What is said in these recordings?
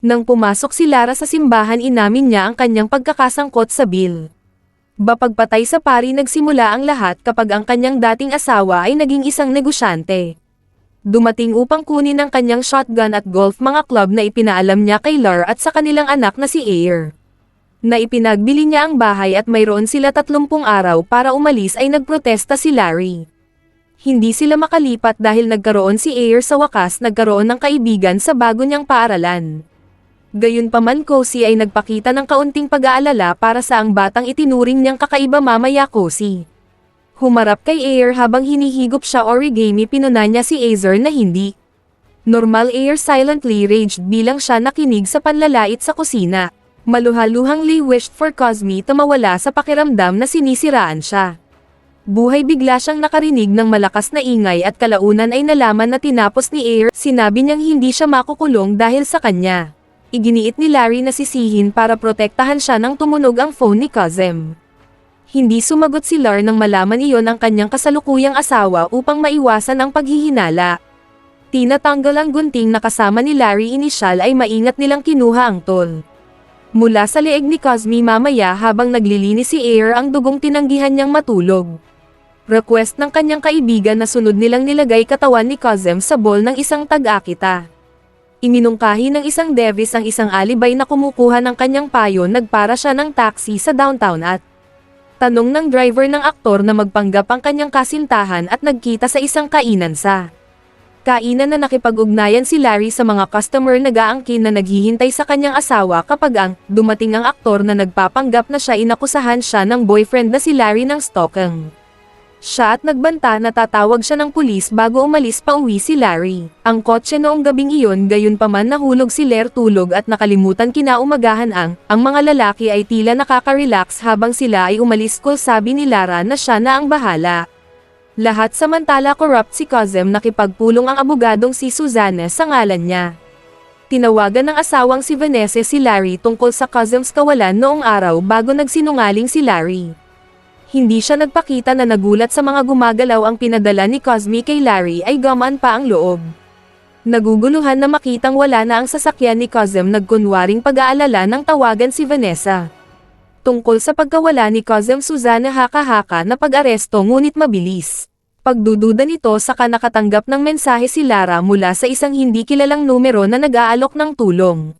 Nang pumasok si Lara sa simbahan inamin niya ang kanyang pagkakasangkot sa Bill. Bapagpatay sa pari nagsimula ang lahat kapag ang kanyang dating asawa ay naging isang negosyante. Dumating upang kunin ang kanyang shotgun at golf mga club na ipinaalam niya kay Lar at sa kanilang anak na si Air. Na ipinagbili niya ang bahay at mayroon sila 30 araw para umalis ay nagprotesta si Larry. Hindi sila makalipat dahil nagkaroon si Air sa wakas nagkaroon ng kaibigan sa bago niyang paaralan. Gayunpaman Kosi ay nagpakita ng kaunting pag-aalala para sa ang batang itinuring niyang kakaiba mamaya Kosi. Humarap kay Air habang hinihigop siya origami pinuna niya si Azer na hindi. Normal Air silently raged bilang siya nakinig sa panlalait sa kusina. Maluhaluhang Lee wished for Cosme to mawala sa pakiramdam na sinisiraan siya. Buhay bigla siyang nakarinig ng malakas na ingay at kalaunan ay nalaman na tinapos ni Air, sinabi niyang hindi siya makukulong dahil sa kanya. Iginiit ni Larry na sisihin para protektahan siya nang tumunog ang phone ni Kazem. Hindi sumagot si Lar nang malaman iyon ang kanyang kasalukuyang asawa upang maiwasan ang paghihinala. Tinatanggal ang gunting na kasama ni Larry inisyal ay maingat nilang kinuha ang tol. Mula sa leeg ni Cosme mamaya habang naglilinis si Air ang dugong tinanggihan niyang matulog. Request ng kanyang kaibigan na sunod nilang nilagay katawan ni Cosem sa bowl ng isang tag-akita. Iminungkahi ng isang Davis ang isang alibay na kumukuha ng kanyang payo nagpara siya ng taxi sa downtown at tanong ng driver ng aktor na magpanggap ang kanyang kasintahan at nagkita sa isang kainan sa kainan na nakipag-ugnayan si Larry sa mga customer nag-aangkin na naghihintay sa kanyang asawa kapag ang dumating ang aktor na nagpapanggap na siya inakusahan siya ng boyfriend na si Larry ng stalking. Siya at nagbanta na tatawag siya ng pulis bago umalis pa uwi si Larry. Ang kotse noong gabing iyon gayon pa man nahulog si Ler tulog at nakalimutan kinaumagahan ang, ang mga lalaki ay tila nakaka-relax habang sila ay umalis ko sabi ni Lara na siya na ang bahala. Lahat samantala corrupt si Cosem nakipagpulong ang abogadong si Suzanne sa ngalan niya. Tinawagan ng asawang si Vanessa si Larry tungkol sa Cosem's kawalan noong araw bago nagsinungaling si Larry hindi siya nagpakita na nagulat sa mga gumagalaw ang pinadala ni Cosme kay Larry ay gamaan pa ang loob. Naguguluhan na makitang wala na ang sasakyan ni Cosem nagkunwaring pag-aalala ng tawagan si Vanessa. Tungkol sa pagkawala ni Cosem Suzanne haka-haka na pag-aresto ngunit mabilis. Pagdududa nito saka nakatanggap ng mensahe si Lara mula sa isang hindi kilalang numero na nag-aalok ng tulong.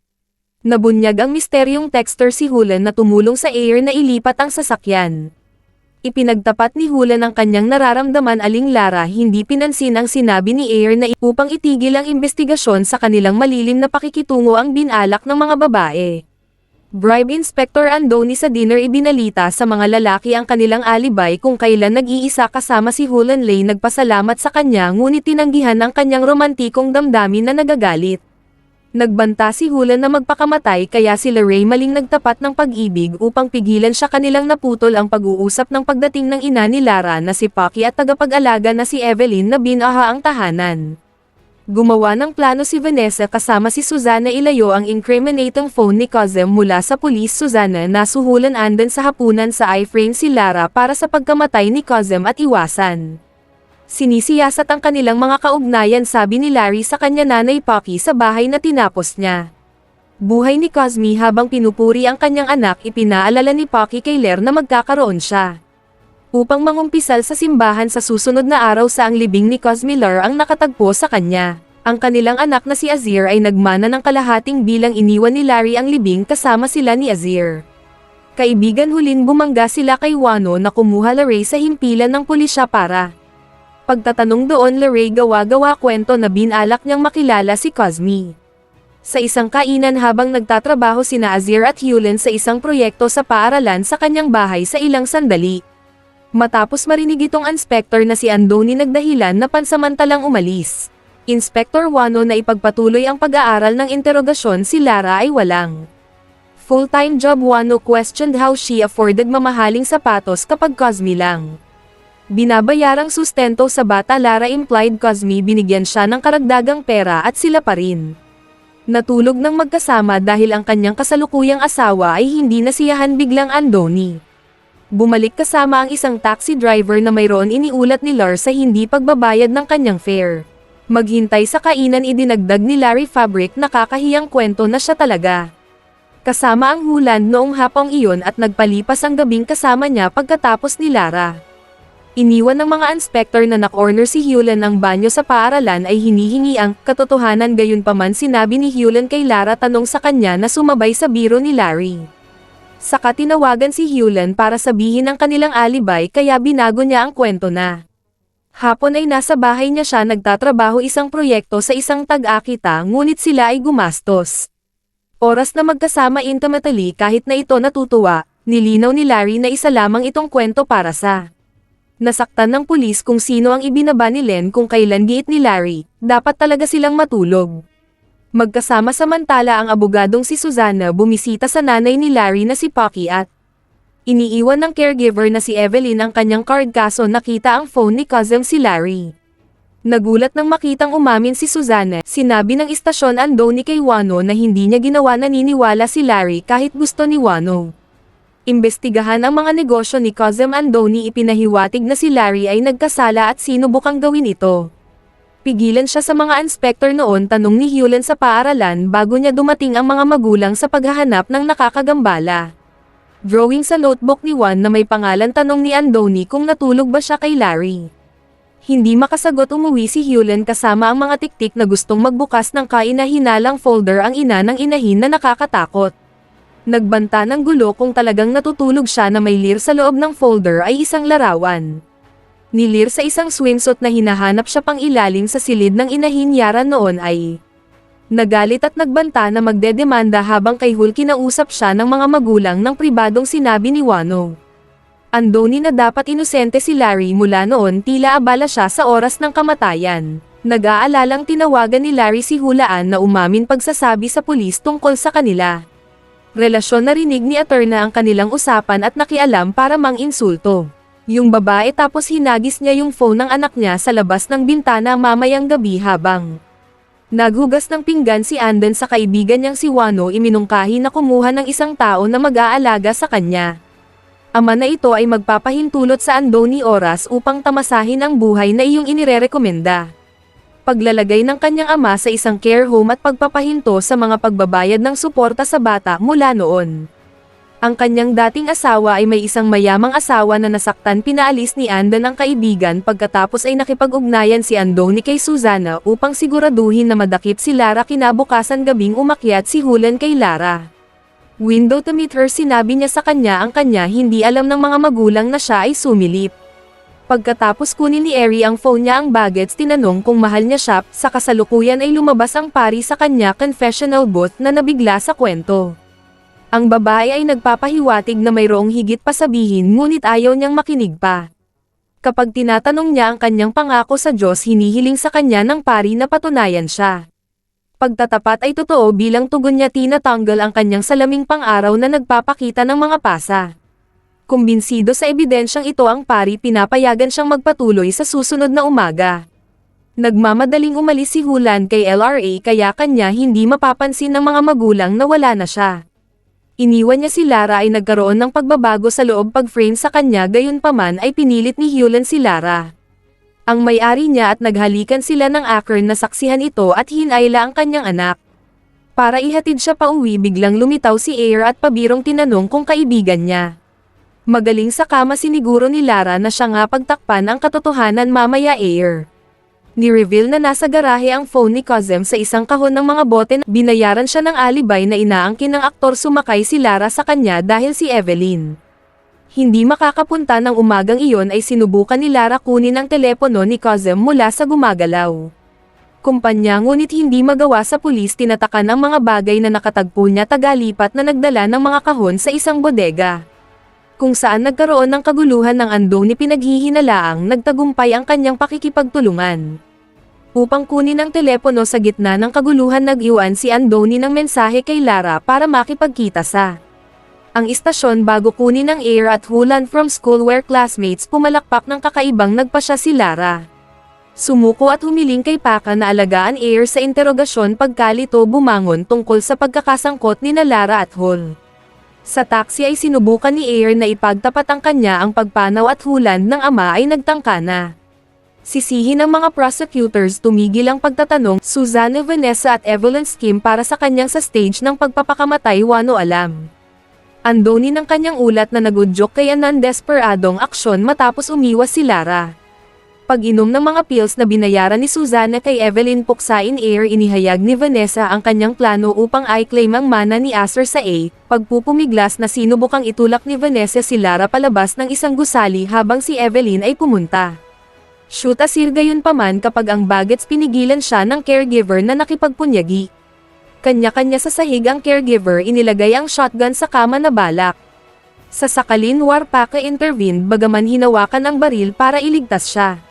Nabunyag ang misteryong texter si Hulan na tumulong sa air na ilipat ang sasakyan. Ipinagtapat ni Hula ng kanyang nararamdaman aling Lara hindi pinansin ang sinabi ni Air na upang itigil ang investigasyon sa kanilang malilim na pakikitungo ang binalak ng mga babae. Bribe Inspector Andoni sa dinner ibinalita sa mga lalaki ang kanilang alibay kung kailan nag-iisa kasama si Hulan Lay nagpasalamat sa kanya ngunit tinanggihan ang kanyang romantikong damdamin na nagagalit. Nagbanta si Hulan na magpakamatay kaya sila Ray maling nagtapat ng pag-ibig upang pigilan siya kanilang naputol ang pag-uusap ng pagdating ng ina ni Lara na si Pocky at tagapag-alaga na si Evelyn na binaha ang tahanan. Gumawa ng plano si Vanessa kasama si Susanna ilayo ang incriminating phone ni Cosem mula sa pulis Susanna na suhulan andan sa hapunan sa iframe si Lara para sa pagkamatay ni Cosem at iwasan. Sinisiyasat ang kanilang mga kaugnayan sabi ni Larry sa kanya nanay Pocky sa bahay na tinapos niya. Buhay ni Cosme habang pinupuri ang kanyang anak ipinaalala ni Pocky kay Ler na magkakaroon siya. Upang mangumpisal sa simbahan sa susunod na araw sa ang libing ni Cosme Ler ang nakatagpo sa kanya. Ang kanilang anak na si Azir ay nagmana ng kalahating bilang iniwan ni Larry ang libing kasama sila ni Azir. Kaibigan hulin bumangga sila kay Wano na kumuha Larry sa himpilan ng pulisya para pagtatanong doon Larry gawa-gawa kwento na binalak niyang makilala si Cosme. Sa isang kainan habang nagtatrabaho sina Azir at Hewlin sa isang proyekto sa paaralan sa kanyang bahay sa ilang sandali. Matapos marinig itong inspector na si Andoni nagdahilan na pansamantalang umalis. Inspector Wano na ipagpatuloy ang pag-aaral ng interogasyon si Lara ay walang. Full-time job Wano questioned how she afforded mamahaling sapatos kapag Cosme lang. Binabayarang sustento sa bata Lara implied Cosme binigyan siya ng karagdagang pera at sila pa rin. Natulog ng magkasama dahil ang kanyang kasalukuyang asawa ay hindi nasiyahan biglang Andoni. Bumalik kasama ang isang taxi driver na mayroon iniulat ni Lar sa hindi pagbabayad ng kanyang fare. Maghintay sa kainan idinagdag ni Larry Fabric na kakahiyang kwento na siya talaga. Kasama ang Huland noong hapong iyon at nagpalipas ang gabing kasama niya pagkatapos ni Lara. Iniwan ng mga inspector na nakorner si Hewlin ang banyo sa paaralan ay hinihingi ang katotohanan gayunpaman sinabi ni Hewlin kay Lara tanong sa kanya na sumabay sa biro ni Larry. Saka tinawagan si Hewlin para sabihin ang kanilang alibay kaya binago niya ang kwento na. Hapon ay nasa bahay niya siya nagtatrabaho isang proyekto sa isang tag-akita ngunit sila ay gumastos. Oras na magkasama intimately kahit na ito natutuwa, nilinaw ni Larry na isa lamang itong kwento para sa. Nasaktan ng pulis kung sino ang ibinaba ni Len kung kailan giit ni Larry, dapat talaga silang matulog. Magkasama samantala ang abogadong si Susanna bumisita sa nanay ni Larry na si Pocky at iniiwan ng caregiver na si Evelyn ang kanyang card kaso nakita ang phone ni cousin si Larry. Nagulat nang makitang umamin si Susanna, sinabi ng istasyon Andoni kay Wano na hindi niya ginawa naniniwala si Larry kahit gusto ni Wano. Imbestigahan ang mga negosyo ni Cosem Andoni ipinahiwatig na si Larry ay nagkasala at sino bukang gawin ito. Pigilan siya sa mga inspector noon tanong ni Hewlin sa paaralan bago niya dumating ang mga magulang sa paghahanap ng nakakagambala. Drawing sa notebook ni Juan na may pangalan tanong ni Andoni kung natulog ba siya kay Larry. Hindi makasagot umuwi si Hewlin kasama ang mga tiktik na gustong magbukas ng kainahinalang folder ang ina ng inahin na nakakatakot. Nagbanta ng gulo kung talagang natutulog siya na may lir sa loob ng folder ay isang larawan. Nilir sa isang swimsuit na hinahanap siya pang ilalim sa silid ng inahin Yara noon ay Nagalit at nagbanta na magdedemanda habang kay Hul kinausap siya ng mga magulang ng pribadong sinabi ni Wano. Andoni na dapat inosente si Larry mula noon tila abala siya sa oras ng kamatayan. Nag-aalalang tinawagan ni Larry si Hulaan na umamin pagsasabi sa pulis tungkol sa kanila. Relasyon narinig ni Aterna ang kanilang usapan at nakialam para mang insulto. Yung babae tapos hinagis niya yung phone ng anak niya sa labas ng bintana mamayang gabi habang Naghugas ng pinggan si Anden sa kaibigan niyang si Wano iminungkahi na kumuha ng isang tao na mag-aalaga sa kanya. Ama na ito ay magpapahintulot sa Andoni oras upang tamasahin ang buhay na iyong inirerekomenda paglalagay ng kanyang ama sa isang care home at pagpapahinto sa mga pagbabayad ng suporta sa bata mula noon. Ang kanyang dating asawa ay may isang mayamang asawa na nasaktan pinaalis ni Andan ang kaibigan pagkatapos ay nakipag-ugnayan si Andoni kay Susanna upang siguraduhin na madakip si Lara kinabukasan gabing umakyat si Hulan kay Lara. Window to meet her sinabi niya sa kanya ang kanya hindi alam ng mga magulang na siya ay sumilip. Pagkatapos kunin ni Eri ang phone niya ang bagets tinanong kung mahal niya siya, sa kasalukuyan ay lumabas ang pari sa kanya confessional booth na nabigla sa kwento. Ang babae ay nagpapahiwatig na mayroong higit pa sabihin ngunit ayaw niyang makinig pa. Kapag tinatanong niya ang kanyang pangako sa Diyos hinihiling sa kanya ng pari na patunayan siya. Pagtatapat ay totoo bilang tugon niya tinatanggal ang kanyang salaming pang-araw na nagpapakita ng mga pasa. Kumbinsido sa ebidensyang ito ang pari pinapayagan siyang magpatuloy sa susunod na umaga. Nagmamadaling umalis si Hulan kay LRA kaya kanya hindi mapapansin ng mga magulang na wala na siya. Iniwan niya si Lara ay nagkaroon ng pagbabago sa loob pag-frame sa kanya gayon paman ay pinilit ni Hewlin si Lara. Ang may-ari niya at naghalikan sila ng Akron na saksihan ito at hinayla ang kanyang anak. Para ihatid siya pa uwi biglang lumitaw si Air at pabirong tinanong kung kaibigan niya. Magaling sa kama siniguro ni Lara na siya nga pagtakpan ang katotohanan mamaya Air. Ni-reveal na nasa garahe ang phone ni Cosem sa isang kahon ng mga bote na binayaran siya ng alibay na inaangkin ng aktor sumakay si Lara sa kanya dahil si Evelyn. Hindi makakapunta ng umagang iyon ay sinubukan ni Lara kunin ang telepono ni Cosem mula sa gumagalaw. Kumpanya ngunit hindi magawa sa pulis tinatakan ang mga bagay na nakatagpo niya tagalipat na nagdala ng mga kahon sa isang bodega kung saan nagkaroon ng kaguluhan ng andong ni pinaghihinalaang nagtagumpay ang kanyang pakikipagtulungan. Upang kunin ang telepono sa gitna ng kaguluhan nag-iwan si Andoni ng mensahe kay Lara para makipagkita sa ang istasyon bago kunin ang air at hulan from school where classmates pumalakpak ng kakaibang nagpasya si Lara. Sumuko at humiling kay Paka na alagaan air sa interogasyon pagkalito bumangon tungkol sa pagkakasangkot ni na Lara at Hul. Sa taxi ay sinubukan ni Air na ipagtapat ang kanya ang pagpanaw at hulan ng ama ay nagtangka na. Sisihin ng mga prosecutors tumigil ang pagtatanong, Susanna Vanessa at Evelyn Skim para sa kanyang sa stage ng pagpapakamatay wano alam. Andoni ng kanyang ulat na nagudyok kay Anan desperadong aksyon matapos umiwas si Lara. Pag-inom ng mga pills na binayaran ni Susanna kay Evelyn Puksa in air inihayag ni Vanessa ang kanyang plano upang i-claim ang mana ni Acer sa A, pagpupumiglas na sinubukang itulak ni Vanessa si Lara palabas ng isang gusali habang si Evelyn ay pumunta. Shoot asir gayon paman kapag ang bagets pinigilan siya ng caregiver na nakipagpunyagi. Kanya-kanya sa sahig ang caregiver inilagay ang shotgun sa kama na balak. Sa sakalin Warpaka intervened bagaman hinawakan ang baril para iligtas siya.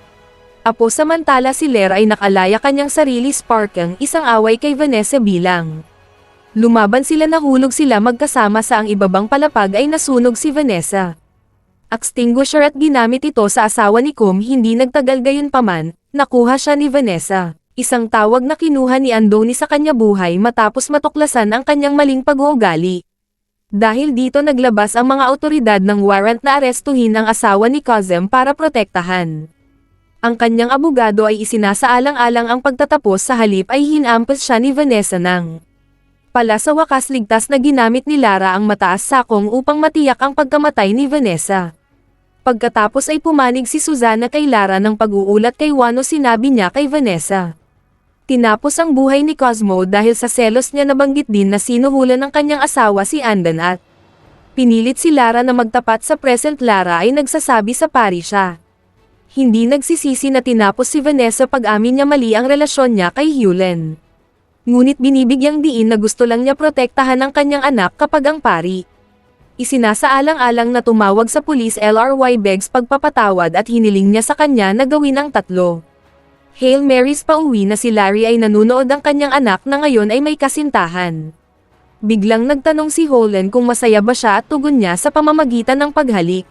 Apo samantala si Ler ay nakalaya kanyang sarili sparkang isang away kay Vanessa bilang. Lumaban sila nahulog sila magkasama sa ang ibabang palapag ay nasunog si Vanessa. Extinguisher at ginamit ito sa asawa ni Kum hindi nagtagal gayon paman, nakuha siya ni Vanessa. Isang tawag na kinuha ni Andoni sa kanya buhay matapos matuklasan ang kanyang maling pag-uugali. Dahil dito naglabas ang mga otoridad ng warrant na arestuhin ang asawa ni Kazem para protektahan. Ang kanyang abogado ay isinasaalang-alang ang pagtatapos sa halip ay hinampas siya ni Vanessa ng pala sa wakas ligtas na ginamit ni Lara ang mataas sakong upang matiyak ang pagkamatay ni Vanessa. Pagkatapos ay pumanig si Susana kay Lara ng pag-uulat kay Wano sinabi niya kay Vanessa. Tinapos ang buhay ni Cosmo dahil sa selos niya nabanggit din na sinuhulan ng kanyang asawa si Andan at pinilit si Lara na magtapat sa present Lara ay nagsasabi sa pari siya. Hindi nagsisisi na tinapos si Vanessa pag-amin niya mali ang relasyon niya kay Hewlen. Ngunit binibigyang diin na gusto lang niya protektahan ang kanyang anak kapag ang pari. Isinasaalang-alang na tumawag sa pulis LRY Begs pagpapatawad at hiniling niya sa kanya na gawin ang tatlo. Hail Marys pauwi na si Larry ay nanunood ang kanyang anak na ngayon ay may kasintahan. Biglang nagtanong si Holden kung masaya ba siya at tugon niya sa pamamagitan ng paghalik.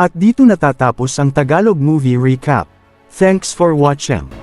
At dito natatapos ang Tagalog Movie Recap. Thanks for watching.